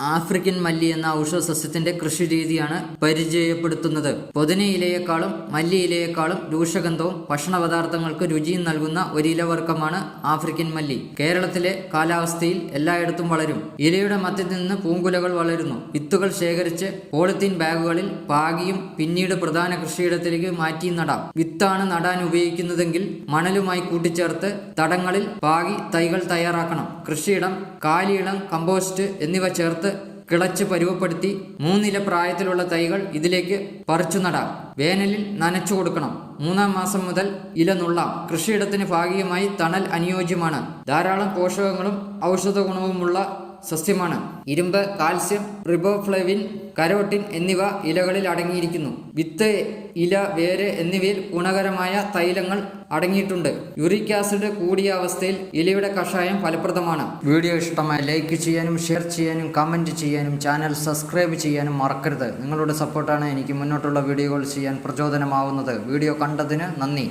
African മല്ലി എന്ന ഔഷധ സസ്യത്തിന്റെ കൃഷി രീതിയാണ് പരിചയപ്പെടുത്തുന്നത്. പൊതിന ഇലയേക്കാളും മല്ലി ഇലയേക്കാളും രൂക്ഷഗന്ധവും ഭക്ഷണ പദാർത്ഥങ്ങൾക്ക് രുചിയും നൽകുന്ന ഒരു ഇലവർഗമാണ് ആഫ്രിക്കൻ മല്ലി. കേരളത്തിലെ കാലാവസ്ഥയിൽ എല്ലായിടത്തും വളരും. ഇലയുടെ മധ്യത്തിൽ നിന്ന് പൂങ്കുലകൾ വളരുന്നു. വിത്തുകൾ ശേഖരിച്ച് പോളിത്തീൻ ബാഗുകളിൽ പാകിയും പിന്നീട് പ്രധാന കൃഷിയിടത്തിലേക്ക് മാറ്റി നടാം. വിത്താണ് നടാൻ ഉപയോഗിക്കുന്നതെങ്കിൽ മണലുമായി കൂട്ടിച്ചേർത്ത് തടങ്ങളിൽ പാകി തൈകൾ തയ്യാറാക്കണം. കൃഷിയിടം കാലിയിടം കമ്പോസ്റ്റ് എന്നിവ ചേർത്ത് കിളച്ച് പരുവപ്പെടുത്തി മൂന്നില പ്രായത്തിലുള്ള തൈകൾ ഇതിലേക്ക് പറിച്ചു നടാം. വേനലിൽ നനച്ചു കൊടുക്കണം. മൂന്നാം മാസം മുതൽ ഇല നുള്ളാം. കൃഷിയിടത്തിന് ഭാഗികമായി തണൽ അനുയോജ്യമാണ്. ധാരാളം പോഷകങ്ങളും ഔഷധ ഗുണവുമുള്ള സസ്യമാണ്. ഇരുമ്പ് കാൽസ്യം റിബോഫ്ലവിൻ കരോട്ടിൻ എന്നിവ ഇലകളിൽ അടങ്ങിയിരിക്കുന്നു. വിത്ത് ഇല വേര് എന്നിവയിൽ ഗുണകരമായ തൈലങ്ങൾ അടങ്ങിയിട്ടുണ്ട്. യുറിക് ആസിഡ് കൂടിയ അവസ്ഥയിൽ ഇലയുടെ കഷായം ഫലപ്രദമാണ്. വീഡിയോ ഇഷ്ടമായി ലൈക്ക് ചെയ്യാനും ഷെയർ ചെയ്യാനും കമന്റ് ചെയ്യാനും ചാനൽ സബ്സ്ക്രൈബ് ചെയ്യാനും മറക്കരുത്. നിങ്ങളുടെ സപ്പോർട്ടാണ് എനിക്ക് മുന്നോട്ടുള്ള വീഡിയോകൾ ചെയ്യാൻ പ്രചോദനമാവുന്നത്. വീഡിയോ കണ്ടതിന് നന്ദി.